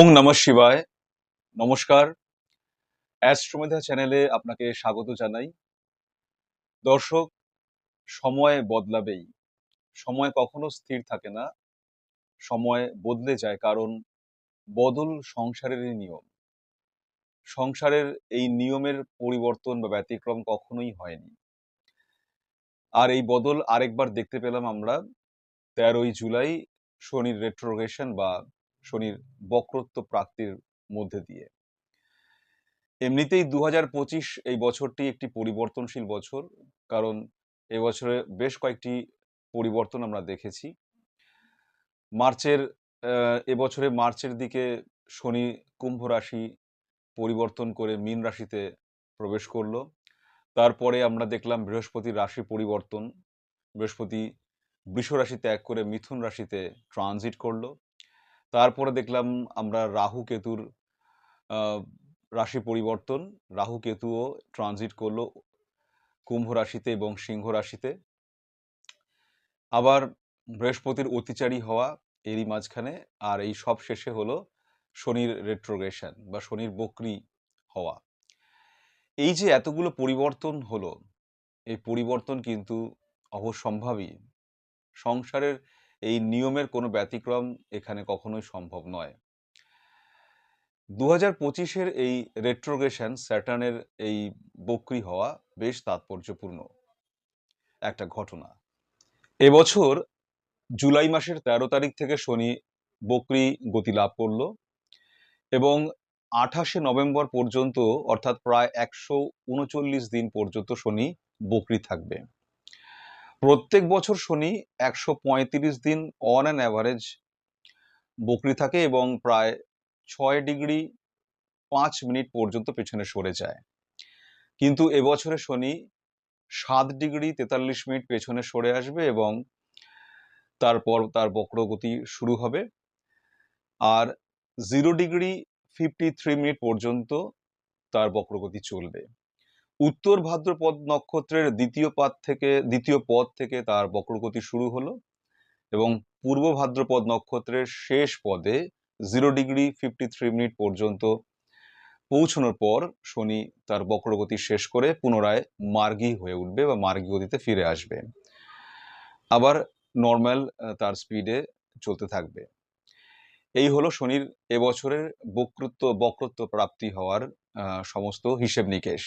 ওং নমঃ শিবায়। নমস্কার। অ্যাস্ট্রোমেধা চ্যানেলে আপনাকে স্বাগত জানাই। দর্শক, সময় বদলাবেই। সময় কখনো স্থির থাকে না। সময় বদলে যায় কারণ বদল সংসারেরই নিয়ম। সংসারের এই নিয়মের পরিবর্তন বা ব্যতিক্রম কখনোই হয়নি। আর এই বদল আরেকবার দেখতে পেলাম আমরা তেরোই জুলাই শনির রেট্রোগেশন বা শনির বক্রত্ব প্রাপ্তির মধ্যে দিয়ে। এমনিতেই দু এই বছরটি একটি পরিবর্তনশীল বছর, কারণ এবছরে বেশ কয়েকটি পরিবর্তন আমরা দেখেছি। মার্চের এবছরে মার্চের দিকে শনি কুম্ভ রাশি পরিবর্তন করে মীন রাশিতে প্রবেশ করল। তারপরে আমরা দেখলাম বৃহস্পতির রাশি পরিবর্তন। বৃহস্পতি বৃষ রাশি ত্যাগ করে মিথুন রাশিতে ট্রানজিট করল। তারপরে দেখলাম আমরা রাহু কেতুর রাশি পরিবর্তন। রাহু কেতুও ট্রানজিট করল কুম্ভ রাশিতে এবং সিংহ রাশিতে। আবার বৃহস্পতির অতিচারী হওয়া এরই মাঝখানে আর এই সব শেষে হলো শনির রেট্রোগেশন বা শনির বক্রি হওয়া। এই যে এতগুলো পরিবর্তন হলো, এই পরিবর্তন কিন্তু অবশ্যম্ভাবী। সংসারের এই নিয়মের কোনো ব্যতিক্রম এখানে কখনোই সম্ভব নয়। দু হাজার পঁচিশের এই রেট্রোগেশন স্যাটার্নের এই বক্রি হওয়া বেশ তাৎপর্যপূর্ণ একটা ঘটনা। এবছর জুলাই মাসের তেরো তারিখ থেকে শনি বক্রি গতি লাভ করল এবং আঠাশে নভেম্বর পর্যন্ত অর্থাৎ প্রায় একশো উনচল্লিশ দিন পর্যন্ত শনি বক্রি থাকবে। প্রত্যেক বছর শনি একশো পঁয়ত্রিশ দিন অন অ্যান অ্যাভারেজ বকরি থাকে এবং প্রায় ছয় ডিগ্রি পাঁচ মিনিট পর্যন্ত পেছনে সরে যায়। কিন্তু এবছরে শনি সাত ডিগ্রি তেতাল্লিশ মিনিট পেছনে সরে আসবে এবং তারপর তার বক্রগতি শুরু হবে। আর zero degree fifty three minute পর্যন্ত তার বক্রগতি চলবে। উত্তর ভাদ্রপদ নক্ষত্রের দ্বিতীয় পাদ থেকে, দ্বিতীয় পদ থেকে তার বক্রগতি শুরু হলো এবং পূর্ব ভাদ্রপদ নক্ষত্রের শেষ পদে zero degree fifty three minute পর্যন্ত পৌঁছানোর পর শনি তার বক্রগতি শেষ করে পুনরায় মার্গী হয়ে উঠবে বা মার্গী গতিতে ফিরে আসবে। আবার নর্মাল তার স্পিডে চলতে থাকবে। এই হলো শনির এবছরের বক্রত্ব বক্রত্ব প্রাপ্তি হওয়ার সমস্ত হিসেব নিকেশ।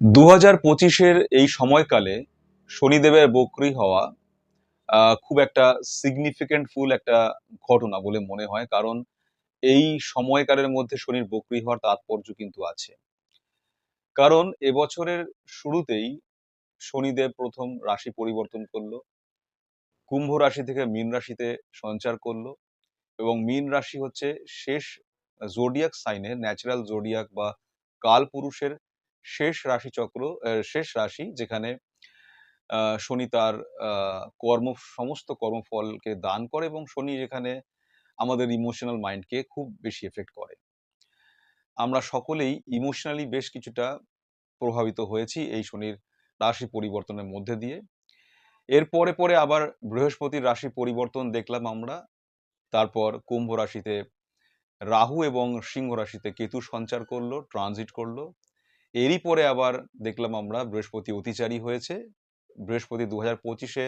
দু হাজার পঁচিশের এই সময়কালে শনিদেবের বক্রি হওয়া খুব একটা সিগনিফিকেন্ট ফুল একটা ঘটনা বলে মনে হয়, কারণ এই সময়কালের মধ্যে শনির বক্রি হওয়ার তাৎপর্য কিন্তু আছে। কারণ এবছরের শুরুতেই শনিদেব প্রথম রাশি পরিবর্তন করল, কুম্ভ রাশি থেকে মীন রাশিতে সঞ্চার করল, এবং মীন রাশি হচ্ছে শেষ জোডিয়াক সাইনের ন্যাচারাল জোডিয়াক বা কাল পুরুষের শেষ রাশিচক্র আহ, শেষ রাশি যেখানে শনি তার কর্ম সমস্ত কর্মফলকে দান করে এবং শনি যেখানে আমাদের ইমোশনাল মাইন্ডকে খুব বেশি এফেক্ট করে। আমরা সকলেই ইমোশনালি বেশ কিছুটা প্রভাবিত হয়েছি এই শনির রাশি পরিবর্তনের মধ্যে দিয়ে। এর পরে পরে আবার বৃহস্পতির রাশি পরিবর্তন দেখলাম আমরা। তারপর কুম্ভ রাশিতে রাহু এবং সিংহ রাশিতে কেতু সঞ্চার করল ট্রানজিট করল। এরই পরে আবার দেখলাম আমরা বৃহস্পতি অতিচারী হয়েছে। বৃহস্পতি দু হাজার পঁচিশে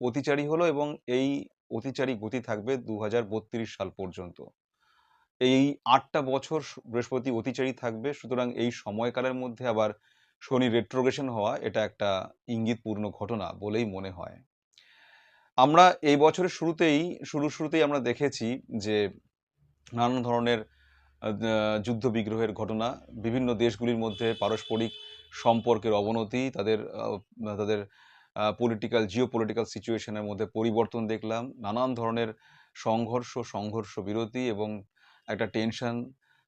অতিচারী হলো এবং এই অতিচারী গতি থাকবে দু হাজার বত্রিশ সাল পর্যন্ত। এই আটটা বছর বৃহস্পতি অতিচারী থাকবে, সুতরাং এই সময়কালের মধ্যে আবার শনি রেট্রোগেশন হওয়া এটা একটা ইঙ্গিতপূর্ণ ঘটনা বলেই মনে হয়। আমরা এই বছরের শুরুতেই, শুরু শুরুতেই আমরা দেখেছি যে নানান ধরনের যুদ্ধ বিগ্রহের ঘটনা, বিভিন্ন দেশগুলির মধ্যে পারস্পরিক সম্পর্কের অবনতি, তাদের তাদের পলিটিক্যাল জিও পলিটিক্যাল সিচুয়েশনের মধ্যে পরিবর্তন দেখলাম, নানান ধরনের সংঘর্ষ সংঘর্ষ বিরতি এবং একটা টেনশন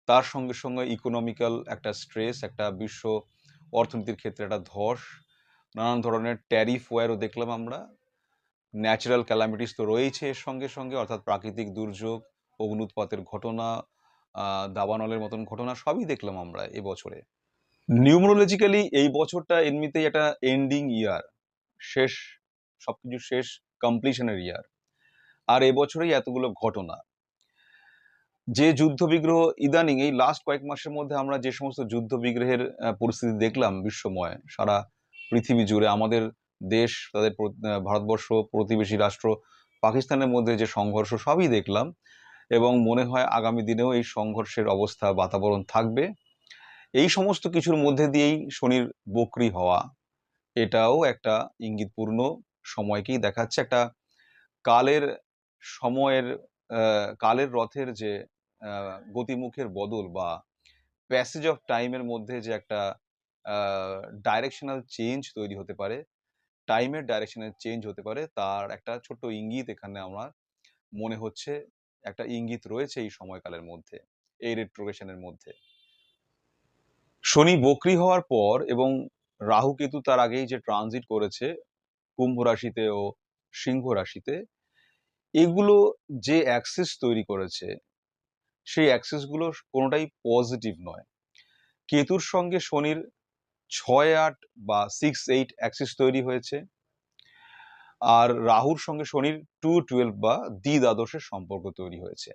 তার সঙ্গে সঙ্গে ইকোনমিক্যাল একটা স্ট্রেস একটা বিশ্ব অর্থনীতির ক্ষেত্রে একটা ধস, নানান ধরনের ট্যারিফ ওয়ারও দেখলাম আমরা ন্যাচারাল ক্যালামিটিস তো রয়েছে এর সঙ্গে সঙ্গে, অর্থাৎ প্রাকৃতিক দুর্যোগ অগ্নুৎপাতের ঘটনা দাবানলের মতন ঘটনা সবই দেখলাম আমরা এবছরে নিউমোলজিক্যালি এই বছরটা এমনিতেই একটা এন্ডিং ইয়ার শেষ, সবকিছু শেষ কমপ্লিশনের ইয়ার আর এবছরেই এতগুলো ঘটনা। যে যুদ্ধ বিগ্রহ ইদানিং এই লাস্ট কয়েক মাসের মধ্যে আমরা যে সমস্ত যুদ্ধ বিগ্রহের পরিস্থিতি দেখলাম বিশ্বময়, সারা পৃথিবী জুড়ে আমাদের দেশ, তাদের ভারতবর্ষ, প্রতিবেশী রাষ্ট্র, পাকিস্তানের মধ্যে যে সংঘর্ষ সবই দেখলাম। এবং মনে হয় আগামী দিনেও এই সংঘর্ষের অবস্থা, বাতাবরণ থাকবে। এই সমস্ত কিছুর মধ্যে দিয়েই শনির বকরি হওয়া, এটাও একটা ইঙ্গিতপূর্ণ সময়কেই দেখাচ্ছে। একটা কালের সময়ের কালের রথের যে গতিমুখের বদল বা প্যাসেজ অফ টাইমের মধ্যে যে একটা ডাইরেকশনাল চেঞ্জ তৈরি হতে পারে টাইমের ডাইরেকশনাল চেঞ্জ হতে পারে, তার একটা ছোট্ট ইঙ্গিত এখানে আমার মনে হচ্ছে একটা ইঙ্গিত রয়েছে এই সময়কালের মধ্যে, এই রেট্রোগেশনের মধ্যে। শনি বকরি হওয়ার পর এবং রাহু কেতু তার আগেই যে ট্রানজিট করেছে কুম্ভ রাশিতে ও সিংহ রাশিতে, এগুলো যে অ্যাক্সিস তৈরি করেছে, সেই অ্যাক্সিসগুলো কোনোটাই পজিটিভ নয়। কেতুর সঙ্গে শনির ছয়, আট বা সিক্স এইট অ্যাক্সিস তৈরি হয়েছে। আর রাহুর সঙ্গে শনির টু টুয়েলভ বা দ্বি দ্বাদশের সম্পর্ক তৈরি হয়েছে।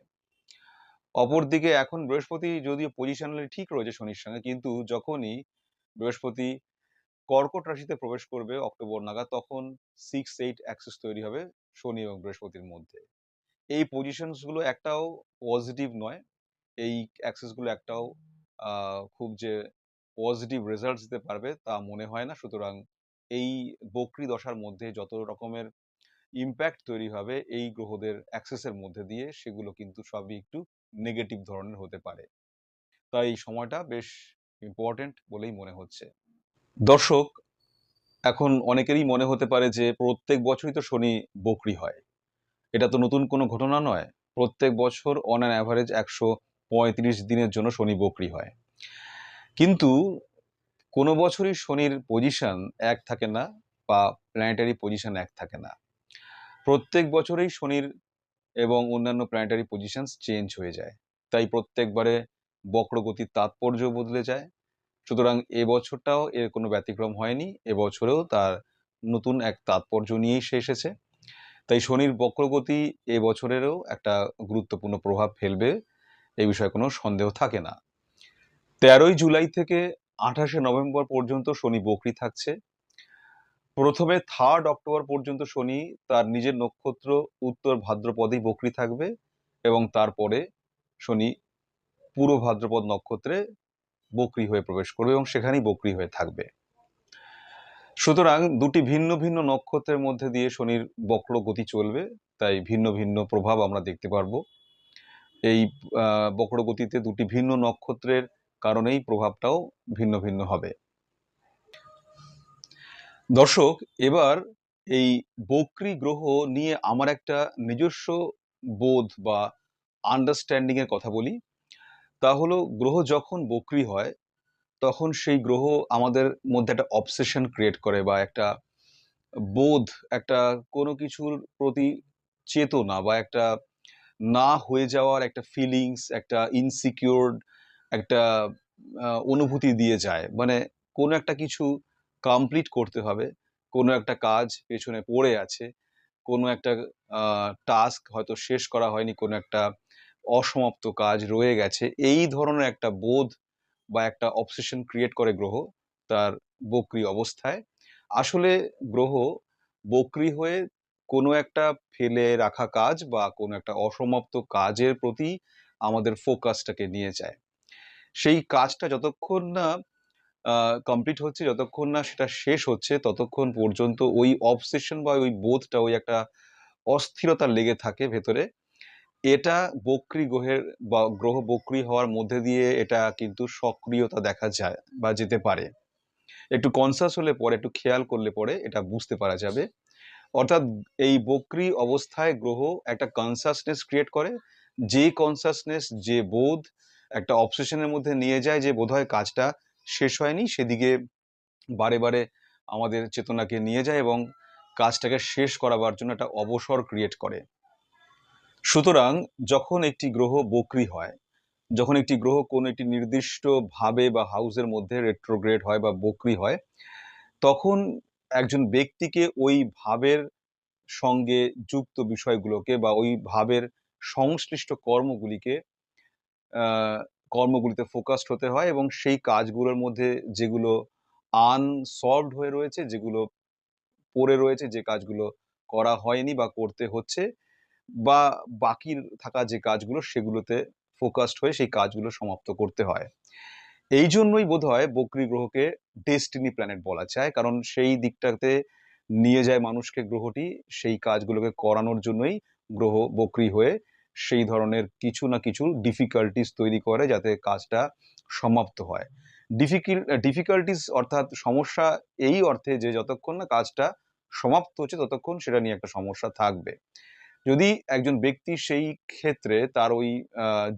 অপরদিকে এখন বৃহস্পতি যদিও পজিশনালি ঠিক রয়েছে শনির সঙ্গে, কিন্তু যখনই বৃহস্পতি কর্কট রাশিতে প্রবেশ করবে, অক্টোবর নাগাদ, তখন সিক্স এইট অ্যাক্সেস তৈরি হবে শনি এবং বৃহস্পতির মধ্যে। এই পজিশনসগুলো একটাও পজিটিভ নয়, এই অ্যাক্সেসগুলো একটাও খুব যে পজিটিভ রেজাল্ট দিতে পারবে তা মনে হয় না, সুতরাং এই বকরি দশার মধ্যে যত রকমের ইম্প্যাক্ট তৈরি হবে, এই গ্রহদের অ্যাক্সেসের মধ্যে দিয়ে সেগুলো কিন্তু সবই একটু নেগেটিভ ধরনের হতে পারে। তাই এই সময়টা বেশ ইম্পর্টেন্ট বলেই মনে হচ্ছে। দর্শক, এখন অনেকেরই মনে হতে পারে যে প্রত্যেক বছরই তো শনি বকরি হয়। এটা তো নতুন কোনো ঘটনা নয়। প্রত্যেক বছর অন অ্যান অ্যাভারেজ একশো পঁয়ত্রিশ দিনের জন্য শনি বকরি হয়। কিন্তু কোনো বছরই শনির পজিশন এক থাকে না বা প্ল্যানেটারি পজিশন এক থাকে না। প্রত্যেক বছরেই শনির এবং অন্যান্য প্ল্যানেটারি পজিশনস চেঞ্জ হয়ে যায়। তাই প্রত্যেকবারে বক্রগতির তাৎপর্য বদলে যায়। সুতরাং এ বছরটাও এর কোনো ব্যতিক্রম হয়নি এবছরেও তার নতুন এক তাৎপর্য নিয়েই সে এসেছে। তাই শনির বক্রগতি এ বছরেরও একটা গুরুত্বপূর্ণ প্রভাব ফেলবে, এ বিষয়ে কোনো সন্দেহ থাকে না। তেরোই জুলাই থেকে আঠাশে নভেম্বর পর্যন্ত শনি বকরি থাকছে। প্রথমে থার্ড অক্টোবর পর্যন্ত শনি তার নিজের নক্ষত্র উত্তর ভাদ্রপদেই বকরি থাকবে এবং তারপরে শনি পুরো ভাদ্রপদ নক্ষত্রে বকরি হয়ে প্রবেশ করবে এবং সেখানেই বকরি হয়ে থাকবে। সুতরাং দুটি ভিন্ন ভিন্ন নক্ষত্রের মধ্যে দিয়ে শনির বক্র গতি চলবে, তাই ভিন্ন ভিন্ন প্রভাব আমরা দেখতে পারব। এই বক্র গতিতে দুটি ভিন্ন নক্ষত্রের কারণেই প্রভাবটাও ভিন্ন ভিন্ন হবে। দর্শক, এবার এই বকরি গ্রহ নিয়ে আমার একটা নিজস্ব বোধ বা আন্ডারস্ট্যান্ডিং এর কথা বলি। তা হলো, গ্রহ যখন বকরি হয়, তখন সেই গ্রহ আমাদের মধ্যে একটা অবসেশন ক্রিয়েট করে বা একটা বোধ, একটা কোনো কিছুর প্রতি চেতনা বা একটা না হয়ে যাওয়ার একটা ফিলিংস একটা ইনসিকিউরড একটা অনুভূতি দিয়ে যায়। মানে কোনো একটা কিছু কমপ্লিট করতে হবে, কোনো একটা কাজ পেছনে পড়ে আছে, কোনো একটা টাস্ক হয়তো শেষ করা হয়নি, কোনো একটা অসমাপ্ত কাজ রয়ে গেছে, এই ধরনের একটা বোধ বা একটা অবসেশন ক্রিয়েট করে গ্রহ তার বকরি অবস্থায়। আসলে গ্রহ বকরি হয়ে কোনো একটা ফেলে রাখা কাজ বা কোনো একটা অসমাপ্ত কাজের প্রতি আমাদের ফোকাসটাকে নিয়ে যায়। সেই কাজটা যতক্ষণ না কমপ্লিট হচ্ছে, যতক্ষণ না সেটা শেষ হচ্ছে, ততক্ষণ পর্যন্ত ওই অবসেশন বা ওই বোধটা, ওই একটা অস্থিরতা লেগে থাকে ভেতরে। এটা বক্রি গ্রহের বা গ্রহ বক্রি হওয়ার মধ্যে দিয়ে এটা কিন্তু সক্রিয়তা দেখা যায় বা যেতে পারে। একটু কনসাস হলে পরে, একটু খেয়াল করলে পরে এটা বুঝতে পারা যাবে। অর্থাৎ এই বক্রি অবস্থায় গ্রহ একটা কনসাসনেস ক্রিয়েট করে। যে কনসাসনেস যে বোধ একটা অবসেশনের মধ্যে নিয়ে যায় যে বোধহয় কাজটা শেষ হয়নি, সেদিকে বারে বারে আমাদের চেতনাকে নিয়ে যায় এবং কাজটাকে শেষ করাবার জন্য একটা অবসর ক্রিয়েট করে। সুতরাং যখন একটি গ্রহ বক্রি হয়, যখন একটি গ্রহ কোনো একটি নির্দিষ্ট ভাবে বা হাউসের মধ্যে রেট্রোগ্রেড হয় বা বক্রি হয়, তখন একজন ব্যক্তিকে ওই ভাবের সঙ্গে যুক্ত বিষয়গুলোকে বা ওই ভাবের সংশ্লিষ্ট কর্মগুলিকে কর্মগুলিতে ফোকাসড হতে হয় এবং সেই কাজগুলোর মধ্যে যেগুলো আনসলভড হয়ে রয়েছে, যেগুলো পড়ে রয়েছে, যে কাজগুলো করা হয়নি বা করতে হচ্ছে বা বাকি থাকা যে কাজগুলো সেগুলোতে ফোকাসড হয়ে সেই কাজগুলো সমাপ্ত করতে হয়। এই জন্যই বোধ হয় বকরি গ্রহকে ডেস্টিনি প্ল্যানেট বলা যায়, কারণ সেই দিকটাতে নিয়ে যায় মানুষকে গ্রহটি, সেই কাজগুলোকে করানোর জন্যই গ্রহ বকরি হয়ে সেই ধরনের কিছু না কিছু ডিফিকাল্টিস তৈরি করে যাতে কাজটা সমাপ্ত হয়। ডিফিকাল ডিফিকাল্টিস অর্থাৎ সমস্যা এই অর্থে যে যতক্ষণ না কাজটা সমাপ্ত হচ্ছে ততক্ষণ সেটা নিয়ে একটা সমস্যা থাকবে। যদি একজন ব্যক্তি সেই ক্ষেত্রে তার ওই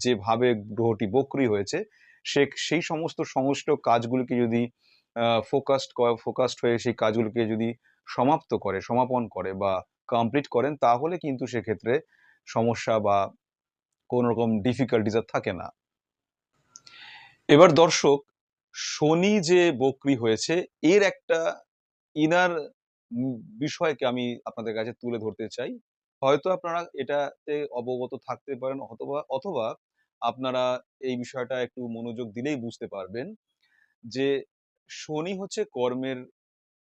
যেভাবে গ্রহটি বক্রি হয়েছে, সে সেই সমস্ত সমস্ত কাজগুলিকে যদি ফোকাসড ফোকাসড হয়ে সেই কাজগুলিকে যদি সমাপ্ত করে, সমাপন করে বা কমপ্লিট করেন, তাহলে কিন্তু সেক্ষেত্রে সমস্যা বা কোনো রকম ডিফিকাল্টিস আর থাকে না। এবার দর্শক, শনি যে বকরি হয়েছে, এর একটা ইনার বিষয়কে আমি আপনাদের কাছে তুলে ধরতে চাই। হয়তো আপনারা এটাতে অবগত থাকতে পারেন, অথবা অথবা আপনারা এই বিষয়টা একটু মনোযোগ দিলেই বুঝতে পারবেন যে শনি হচ্ছে কর্মের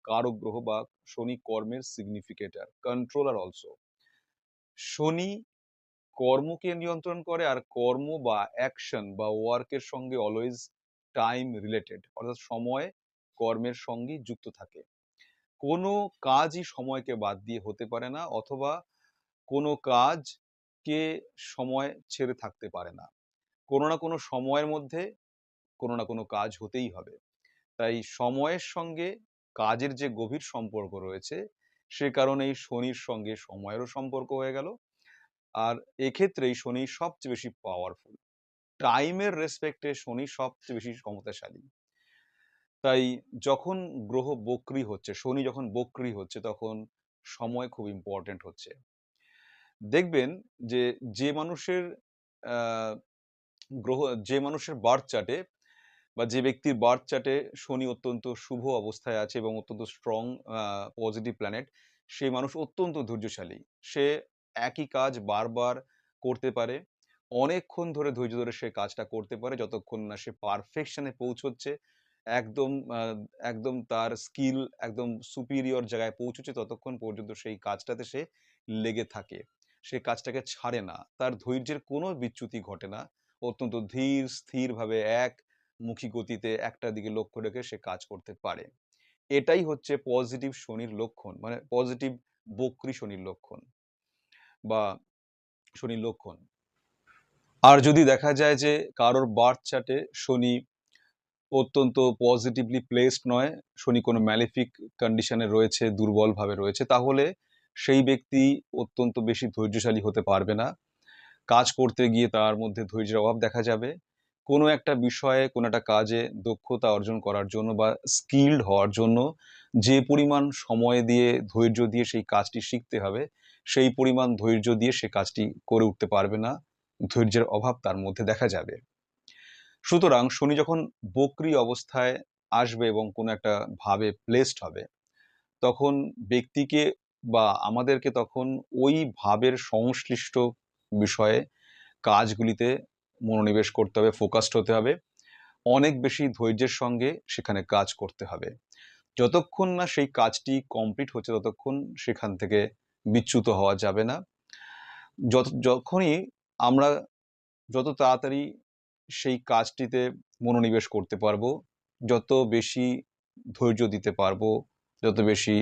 কারক গ্রহ বা শনি কর্মের সিগনিফিকেটার কন্ট্রোলার অলসো শনি কর্মকে নিয়ন্ত্রণ করে আর কর্ম বা অ্যাকশন বা ওয়ার্কের সঙ্গে অলওয়েজ টাইম রিলেটেড অর্থাৎ সময় কর্মের সঙ্গে যুক্ত থাকে। কোনো কাজই সময়কে বাদ দিয়ে হতে পারে না অথবা কোনো কাজকে সময় ছেড়ে থাকতে পারে না। কোনো না কোনো সময়ের মধ্যে কোনো না কোনো কাজ হতেই হবে। তাই সময়ের সঙ্গে কাজের যে গভীর সম্পর্ক রয়েছে, সে কারণেই শনির সঙ্গে সময়েরও সম্পর্ক হয়ে গেল। আর এক্ষেত্রেই শনি সবচেয়ে বেশি পাওয়ারফুল টাইমের রেসপেক্টে শনি সবচেয়ে বেশি ক্ষমতাশালী। তাই যখন গ্রহ বক্রি হচ্ছে, শনি যখন বক্রি হচ্ছে, তখন সময় খুব ইম্পর্টেন্ট হচ্ছে। দেখবেন যে যে মানুষের গ্রহ, যে মানুষের বার্থ চার্টে বা যে ব্যক্তির বার্থ চার্টে শনি অত্যন্ত শুভ অবস্থায় আছে এবং অত্যন্ত স্ট্রং পজিটিভ প্ল্যানেট সেই মানুষ অত্যন্ত ধৈর্যশালী। সে একই কাজ বারবার করতে পারে। অনেকক্ষণ ধরে ধৈর্য ধরে সে কাজটা করতে পারে, যতক্ষণ না সে পারফেকশনে পৌঁছচ্ছে, একদম একদম তার স্কিল একদম সুপিরিয়র জায়গায় পৌঁছচ্ছে, ততক্ষণ পর্যন্ত সেই কাজটাতে সে লেগে থাকে। সে কাজটাকে ছাড়ে না। তার ধৈর্যের কোনো বিচ্যুতি ঘটে না। অত্যন্ত ধীর, স্থিরভাবে এক মুখী গতিতে একটা দিকে লক্ষ্য রেখে সে কাজ করতে পারে। এটাই হচ্ছে পজিটিভ শনির লক্ষণ মানে পজিটিভ বক্রি শনির লক্ষণ। বা শনির লক্ষণ। আর যদি দেখা যায় যে কারোর বার্থ চার্টে শনি অত্যন্ত পজিটিভলি প্লেসড নয়, শনি কোনো ম্যালিফিক কন্ডিশনে রয়েছে দুর্বলভাবে রয়েছে, তাহলে সেই ব্যক্তি অত্যন্ত বেশি ধৈর্যশালী হতে পারবে না। কাজ করতে গিয়ে তার মধ্যে ধৈর্যের অভাব দেখা যাবে। কোনো একটা বিষয়ে, কোনো একটা কাজে দক্ষতা অর্জন করার জন্য বা স্কিল্ড হওয়ার জন্য যে পরিমাণ সময় দিয়ে, ধৈর্য দিয়ে সেই কাজটি শিখতে হবে সেই পরিমাণ ধৈর্য দিয়ে সে কাজটি করে উঠতে পারবে না। ধৈর্যের অভাব তার মধ্যে দেখা যাবে। সুতরাং শনি যখন বক্রি অবস্থায় আসবে এবং কোনো একটা ভাবে প্লেসড হবে, তখন ব্যক্তিকে বা আমাদেরকে তখন ওই ভাবের সংশ্লিষ্ট বিষয়ে কাজগুলিতে মনোনিবেশ করতে হবে ফোকাসড হতে হবে। অনেক বেশি ধৈর্যের সঙ্গে সেখানে কাজ করতে হবে। যতক্ষণ না সেই কাজটি কমপ্লিট হচ্ছে, ততক্ষণ সেখান থেকে বিচ্যুত হওয়া যাবে না। যত, যখনই আমরা যত তাড়াতাড়ি সেই কাজটিতে মনোনিবেশ করতে পারব, যত বেশি ধৈর্য দিতে পারব, যত বেশি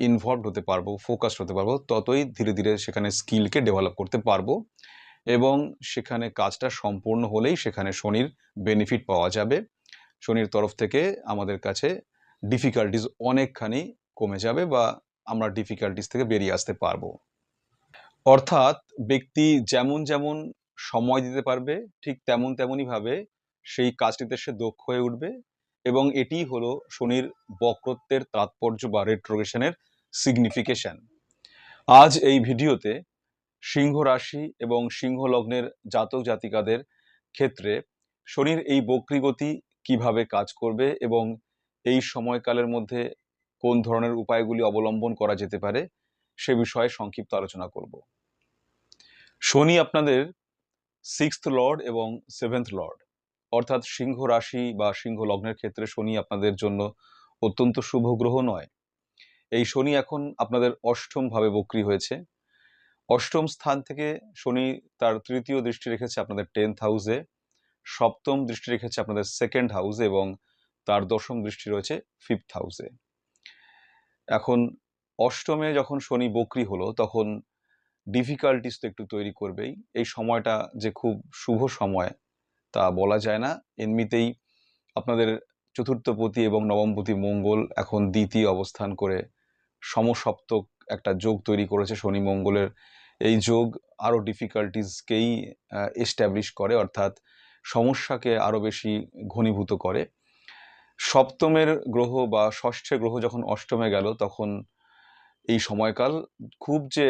ইনভলভ হতে পারব ফোকাসড হতে পারব, ততই ধীরে ধীরে সেখানে স্কিলকে ডেভেলপ করতে পারব এবং সেখানে কাজটা সম্পূর্ণ হলেই সেখানে শনির বেনিফিট পাওয়া যাবে। শনির তরফ থেকে আমাদের কাছে ডিফিকাল্টিস অনেকখানি কমে যাবে বা আমরা ডিফিকাল্টিস থেকে বেরিয়ে আসতে পারব। অর্থাৎ ব্যক্তি যেমন যেমন সময় দিতে পারবে, ঠিক তেমন তেমনই ভাবে সেই কাজটিতে সে দক্ষ হয়ে উঠবে এবং এটি হলো শনির বক্রত্বের তাৎপর্য বা রেট্রোগেশনের সিগনিফিকেশন আজ এই ভিডিওতে সিংহ রাশি এবং সিংহ লগ্নের জাতক জাতিকাদের ক্ষেত্রে শনির এই বক্রিগতি কীভাবে কাজ করবে এবং এই সময়কালের মধ্যে কোন ধরনের উপায়গুলি অবলম্বন করা যেতে পারে সে বিষয়ে সংক্ষিপ্ত আলোচনা করব। শনি আপনাদের সিক্সথ লর্ড এবং সেভেন্থ লর্ড অর্থাৎ সিংহ রাশি বা সিংহ লগ্নের ক্ষেত্রে শনি আপনাদের জন্য অত্যন্ত শুভ গ্রহ নয়। এই শনি এখন আপনাদের অষ্টম ভাবে বক্রি হয়েছে। অষ্টম স্থান থেকে শনি তার তৃতীয় দৃষ্টি রেখেছে আপনাদের টেন্থ হাউসে সপ্তম দৃষ্টি রেখেছে আপনাদের সেকেন্ড হাউসে এবং তার দশম দৃষ্টি রয়েছে ফিফথ হাউসে এখন অষ্টমে যখন শনি বক্রি হলো, তখন ডিফিকাল্টিস তো একটু তৈরি করবেই। এই সময়টা যে খুব শুভ সময়, তা বলা যায় না। এমনিতেই আপনাদের চতুর্থপতি এবং নবমপতি মঙ্গল এখন দ্বিতীয় অবস্থান করে সমসপ্তক একটা যোগ তৈরি করেছে শনি মঙ্গলের। এই যোগ আরও ডিফিকাল্টিসকেই এস্টাবলিশ করে, অর্থাৎ সমস্যাকে আরও বেশি ঘনীভূত করে। সপ্তমের গ্রহ বা ষষ্ঠের গ্রহ যখন অষ্টমে গেল, তখন এই সময়কাল খুব যে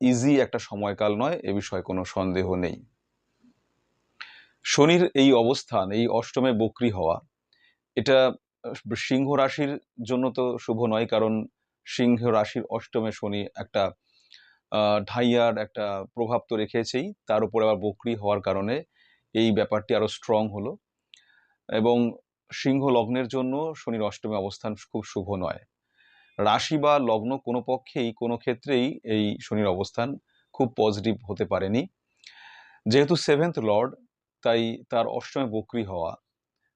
ইজি একটা সময়কাল নয়, এ বিষয়ে কোনো সন্দেহ নেই। শনির এই অবস্থান, এই অষ্টমে বক্রি হওয়া, এটা সিংহ রাশির জন্য তো শুভ নয়, কারণ সিংহ রাশির অষ্টমে শনি একটা ঢাইয়ার একটা প্রভাব তো রেখেছেই, তার উপরে আবার বকরি হওয়ার কারণে এই ব্যাপারটি আরও স্ট্রং হলো। এবং সিংহ লগ্নের জন্য শনির অষ্টমী অবস্থান খুব শুভ নয়। রাশি বা লগ্ন কোনো পক্ষেই কোনো ক্ষেত্রেই এই শনির অবস্থান খুব পজিটিভ হতে পারেনি। যেহেতু সেভেন্থ লর্ড তাই তার অষ্টমে বকরি হওয়া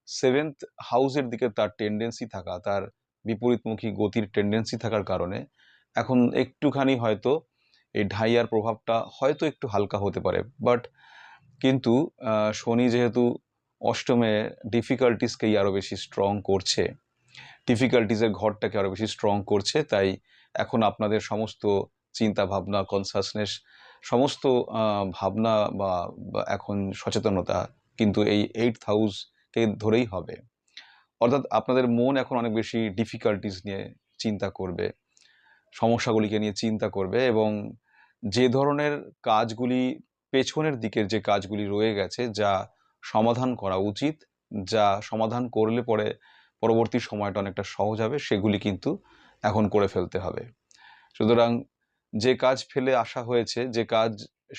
সেভেন্থ হাউসের দিকে তার টেন্ডেন্সি থাকা, তার বিপরীতমুখী গতির টেন্ডেন্সি থাকার কারণে এখন একটুখানি হয়তো এই ঢাইয়ার প্রভাবটা হয়তো একটু হালকা হতে পারে। বাট কিন্তু শনি যেহেতু অষ্টমে ডিফিকাল্টিসকেই আরও বেশি স্ট্রং করছে। ডিফিকাল্টিসের ঘরটাকে আরও বেশি স্ট্রং করছে। তাই এখন আপনাদের সমস্ত চিন্তা ভাবনা কনসাসনেস সমস্ত ভাবনা বা এখন সচেতনতা কিন্তু এই এইট হাউসকে ধরেই হবে। অর্থাৎ আপনাদের মন এখন অনেক বেশি ডিফিকাল্টিস নিয়ে চিন্তা করবে, সমস্যাগুলিকে নিয়ে চিন্তা করবে এবং যে ধরনের কাজগুলি পেছনের দিকের যে কাজগুলি রয়ে গেছে, যা সমাধান করা উচিত, যা সমাধান করলে পরে পরবর্তী সময়টা অনেকটা সহজ হবে, সেগুলি কিন্তু এখন করে ফেলতে হবে। সুতরাং যে কাজ ফেলে আসা হয়েছে, যে কাজ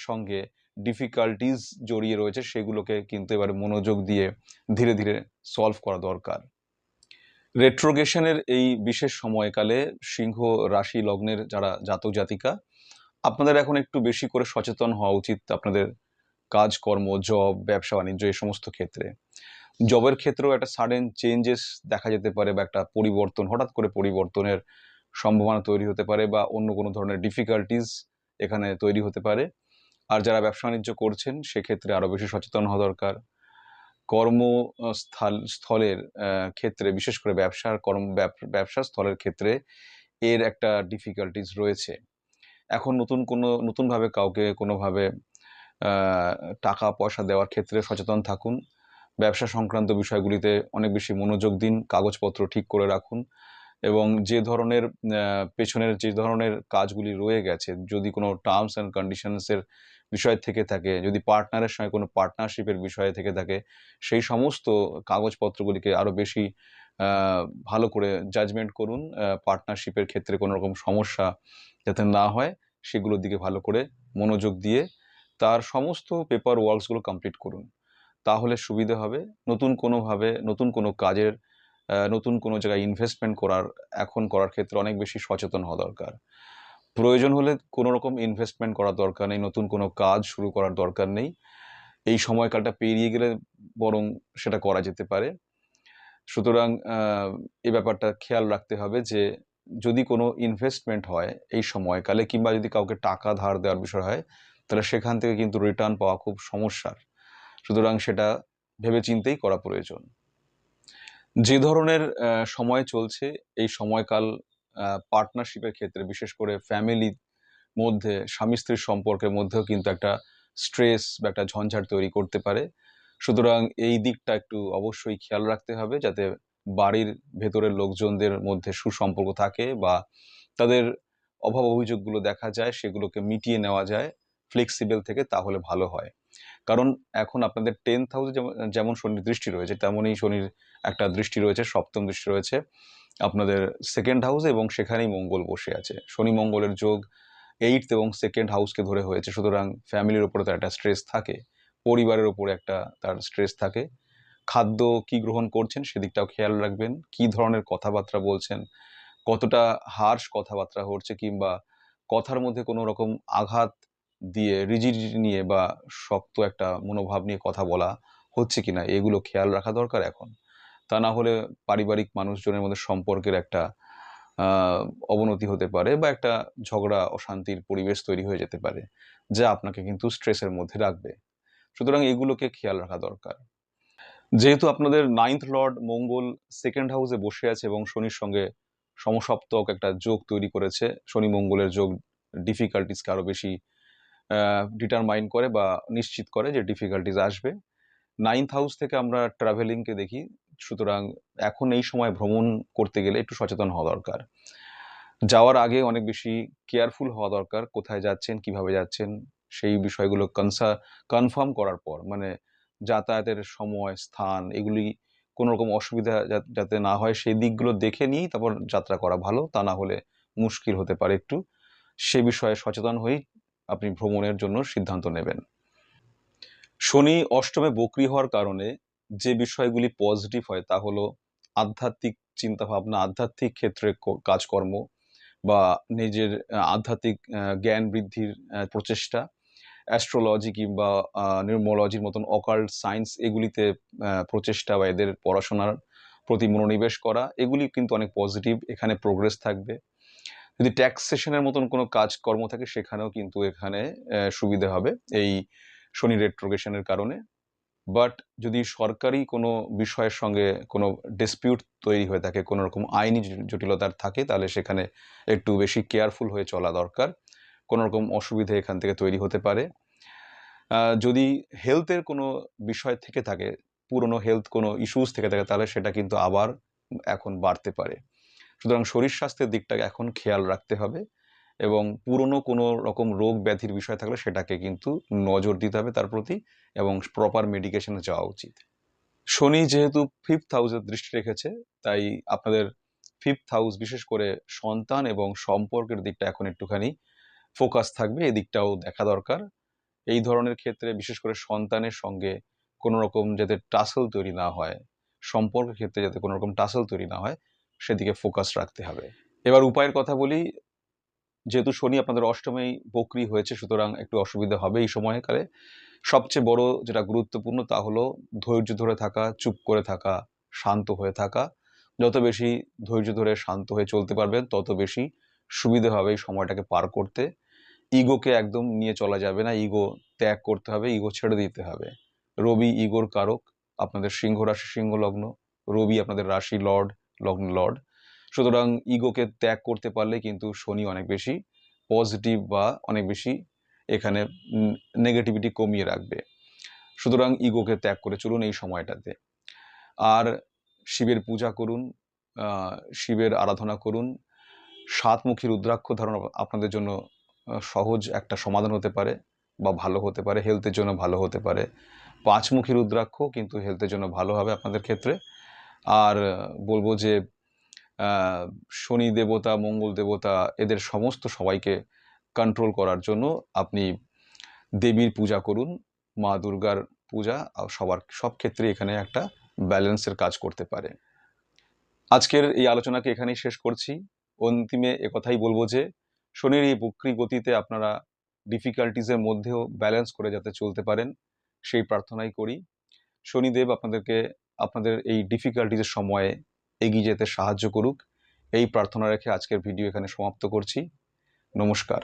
সঙ্গে ডিফিকাল্টিস জড়িয়ে রয়েছে, সেগুলোকে কিন্তু এবারে মনোযোগ দিয়ে ধীরে ধীরে সলভ করা দরকার। রেট্রোগেশনের এই বিশেষ সময়কালে সিংহ রাশি লগ্নের যারা জাতক জাতিকা আপনাদের এখন একটু বেশি করে সচেতন হওয়া উচিত আপনাদের কাজকর্ম জব ব্যবসা, বাণিজ্য, এই সমস্ত ক্ষেত্রে। জবের ক্ষেত্রেও একটা সাডেন চেঞ্জেস দেখা যেতে পারে বা একটা পরিবর্তন, হঠাৎ করে পরিবর্তনের সম্ভাবনা তৈরি হতে পারে বা অন্য কোনো ধরনের ডিফিকাল্টিস এখানে তৈরি হতে পারে। আর যারা ব্যবসা বাণিজ্য করছেন, সেক্ষেত্রে আরও বেশি সচেতন হওয়া দরকার। কর্মস্থল স্থলের ক্ষেত্রে, বিশেষ করে ব্যবসার কর্ম ব্যবসা স্থলের ক্ষেত্রে এর একটা ডিফিকাল্টিস রয়েছে। এখন নতুন কোনো, নতুনভাবে কাউকে কোনোভাবে টাকা পয়সা দেওয়ার ক্ষেত্রে সচেতন থাকুন। ব্যবসা সংক্রান্ত বিষয়গুলিতে অনেক বেশি মনোযোগ দিন, কাগজপত্র ঠিক করে রাখুন এবং যে ধরনের পেছনের যে ধরনের কাজগুলি রয়ে গেছে, যদি কোনো টার্মস অ্যান্ড কন্ডিশনসের বিষয় থেকে থাকে, যদি পার্টনারের সঙ্গে কোনো পার্টনারশিপের বিষয় থেকে থাকে, সেই সমস্ত কাগজপত্রগুলিকে আরও বেশি ভালো করে জাজমেন্ট করুন পার্টনারশিপের ক্ষেত্রে কোনো রকম সমস্যা যাতে না হয়, সেগুলোর দিকে ভালো করে মনোযোগ দিয়ে তার সমস্ত পেপার ওয়ার্কসগুলো কমপ্লিট করুন। তাহলে সুবিধা হবে। নতুন কোনোভাবে, নতুন কোনো কাজের নতুন কোনো জায়গায় ইনভেস্টমেন্ট করার, এখন করার ক্ষেত্রে অনেক বেশি সচেতন হওয়া দরকার। প্রয়োজন হলে কোনো রকম ইনভেস্টমেন্ট করার দরকার নেই, নতুন কোনো কাজ শুরু করার দরকার নেই। এই সময়কালটা পেরিয়ে গেলে বরং সেটা করা যেতে পারে। সুতরাং এই ব্যাপারটা খেয়াল রাখতে হবে যে যদি কোনো ইনভেস্টমেন্ট হয় এই সময়কালে কিংবা যদি কাউকে টাকা ধার দেওয়ার বিষয় হয় তাহলে সেখান থেকে কিন্তু রিটার্ন পাওয়া খুব সমস্যার। সুতরাং সেটা ভেবে চিন্তেই করা প্রয়োজন। যে ধরনের সময় চলছে, এই সময়কাল পার্টনারশিপের ক্ষেত্রে, বিশেষ করে ফ্যামিলির মধ্যে, স্বামী স্ত্রীর সম্পর্কের মধ্যেও কিন্তু একটা স্ট্রেস বা একটা ঝঞ্ঝাট তৈরি করতে পারে। সুতরাং এই দিকটা একটু অবশ্যই খেয়াল রাখতে হবে যাতে বাড়ির ভেতরের লোকজনদের মধ্যে সুসম্পর্ক থাকে বা তাদের অভাব অভিযোগগুলো দেখা যায়, সেগুলোকে মিটিয়ে নেওয়া যায়। ফ্লেক্সিবল থেকে তাহলে ভালো হয়। কারণ এখন আপনাদের টেন্থ হাউসে যেমন শনির দৃষ্টি রয়েছে, তেমনই শনির একটা দৃষ্টি রয়েছে, সপ্তম দৃষ্টি রয়েছে আপনাদের সেকেন্ড হাউসে এবং সেখানেই মঙ্গল বসে আছে। শনি মঙ্গলের যোগ এইট এবং সেকেন্ড হাউসকে ধরে হয়েছে, সুতরাং ফ্যামিলির ওপরে তো একটা স্ট্রেস থাকে, পরিবারের ওপরে একটা তার স্ট্রেস থাকে। খাদ্য কি গ্রহণ করছেন সেদিকটাও খেয়াল রাখবেন, কি ধরনের কথাবার্তা বলছেন, কতটা হার্শ কথাবার্তা হচ্ছে কিংবা কথার মধ্যে কোনো রকম আঘাত দিয়ে রিজিডিটি নিয়ে বা শক্ত একটা মনোভাব নিয়ে কথা বলা হচ্ছে কি না এগুলো খেয়াল রাখা দরকার এখন। তা না হলে পারিবারিক মানুষজনের মধ্যে সম্পর্কের একটা অবনতি হতে পারে বা একটা ঝগড়া, অশান্তির পরিবেশ তৈরি হয়ে যেতে পারে, যা আপনাকে কিন্তু স্ট্রেসের মধ্যে রাখবে। সুতরাং এগুলোকে খেয়াল রাখা দরকার। যেহেতু আপনাদের নাইন্থ লর্ড মঙ্গল সেকেন্ড হাউসে বসে আছে এবং শনির সঙ্গে সমসপ্তক একটা যোগ তৈরি করেছে, শনি মঙ্গলের যোগ ডিফিকাল্টিসকে আরও বেশি ডিটারমাইন করে বা নিশ্চিত করে যে ডিফিকাল্টিস আসবে। নাইন্থ হাউস থেকে আমরা ট্রাভেলিংকে দেখি, সুতরাং এখন এই সময় ভ্রমণ করতে গেলে একটু সচেতন হওয়া দরকার। যাওয়ার আগে অনেক বেশি কেয়ারফুল হওয়া দরকার, কোথায় যাচ্ছেন, কীভাবে যাচ্ছেন, সেই বিষয়গুলো কনসা কনফার্ম করার পর মানে যাতায়াতের সময়, স্থান, এগুলি কোনো রকম অসুবিধা যাতে না হয়, সেই দিকগুলো দেখে নিয়েই তারপর যাত্রা করা ভালো, তা না হলে মুশকিল হতে পারে একটু। সে বিষয়ে সচেতন হয়েই আপনি ভ্রমণের জন্য সিদ্ধান্ত নেবেন। শনি অষ্টমে বক্রি হওয়ার কারণে যে বিষয়গুলি পজিটিভ হয় তা হলো আধ্যাত্মিক চিন্তাভাবনা, আধ্যাত্মিক ক্ষেত্রে কাজকর্ম বা নিজের আধ্যাত্মিক জ্ঞান বৃদ্ধির প্রচেষ্টা অ্যাস্ট্রোলজি কিংবা নিউমোলজির মতন অকাল্ট সায়েন্স এগুলিতে প্রচেষ্টা বা এদের পড়াশোনার প্রতি মনোনিবেশ করা, এগুলি কিন্তু অনেক পজিটিভ এখানে প্রোগ্রেস থাকবে। যদি ট্যাক্সেশনের মতন কোনো কাজকর্ম থাকে, সেখানেও কিন্তু এখানে সুবিধা হবে এই শনি রেট্রোগেশনের কারণে। বাট যদি সরকারি কোনো বিষয়ের সঙ্গে কোনো ডিসপিউট তৈরি হয়ে থাকে, কোনো রকম আইনি জটি- জটিলতার থাকে, তাহলে সেখানে একটু বেশি কেয়ারফুল হয়ে চলা দরকার। কোনো রকম অসুবিধা এখান থেকে তৈরি হতে পারে। যদি হেলথের কোনো বিষয় থেকে থাকে, পুরনো হেলথ কোনো ইস্যুস থেকে থাকে, তাহলে সেটা কিন্তু আবার এখন বাড়তে পারে। সুতরাং শরীর স্বাস্থ্যের দিকটাকে এখন খেয়াল রাখতে হবে এবং পুরনো কোনো রকম রোগ ব্যাধির বিষয় থাকলে সেটাকে কিন্তু নজর দিতে হবে তার প্রতি এবং প্রপার মেডিকেশনে যাওয়া উচিত। শনি যেহেতু ফিফথ হাউসের দৃষ্টি রেখেছে, তাই আপনাদের ফিফথ হাউস বিশেষ করে সন্তান এবং সম্পর্কের দিকটা এখন একটুখানি ফোকাস থাকবে, এই দিকটাও দেখা দরকার। এই ধরনের ক্ষেত্রে বিশেষ করে সন্তানের সঙ্গে কোনো রকম যাতে টাসল তৈরি না হয়, সম্পর্কের ক্ষেত্রে যাতে কোনো রকম টাসল তৈরি না হয় সেদিকে ফোকাস রাখতে হবে। এবার উপায়ের কথা বলি, যেহেতু শনি আপনাদের অষ্টমেই বকরি হয়েছে, সুতরাং একটু অসুবিধা হবে এই সময়কালে। সবচেয়ে বড় যেটা গুরুত্বপূর্ণ তা হলো ধৈর্য ধরে থাকা, চুপ করে থাকা, শান্ত হয়ে থাকা। যত বেশি ধৈর্য ধরে শান্ত হয়ে চলতে পারবেন, তত বেশি সুবিধা হবে এই সময়টাকে পার করতে। ইগোকে একদম নিয়ে চলা যাবে না ইগো ত্যাগ করতে হবে ইগো ছেড়ে দিতে হবে। রবি ইগোর কারক, আপনাদের সিংহ রাশি সিংহ লগ্ন রবি আপনাদের রাশি, লর্ড লগ্ন লর্ড। সুতরাং ইগোকে ত্যাগ করতে পারলে কিন্তু শনি অনেক বেশি পজিটিভ বা অনেক বেশি এখানে নেগেটিভিটি কমিয়ে রাখবে। সুতরাং ইগোকে ত্যাগ করে চলুন এই সময়টাতে। আর শিবের পূজা করুন শিবের আরাধনা করুন। সাতমুখী রুদ্রাক্ষ ধারণ আপ- আপনাদের জন্য সহজ একটা সমাধান হতে পারে বা ভালো হতে পারে হেলথের জন্য ভালো হতে পারে। পাঁচমুখী রুদ্রাক্ষ কিন্তু হেলথের জন্য ভালো হবে আপনাদের ক্ষেত্রে। আর বলব যে শনি দেবতা, মঙ্গল দেবতা এদের সমস্ত সবাইকে কন্ট্রোল করার জন্য আপনি দেবীর পূজা করুন, মা দুর্গার পূজা সবার, সব ক্ষেত্রে এখানে একটা ব্যালেন্সের কাজ করতে পারে। আজকের এই আলোচনাকে এখানেই শেষ করছি। অন্তিমে একথাই বলব যে, শনির এই বক্রি গতিতে আপনারা ডিফিকাল্টিজের মধ্যেও ব্যালেন্স করে যাতে চলতে পারেন, সেই প্রার্থনাই করি। শনিদেব আপনাদেরকে আপনাদের এই ডিফিকাল্টিজের সময়ে এগিয়ে যেতে সাহায্য করুক। এই প্রার্থনা রেখে আজকের ভিডিও এখানে সমাপ্ত করছি। নমস্কার।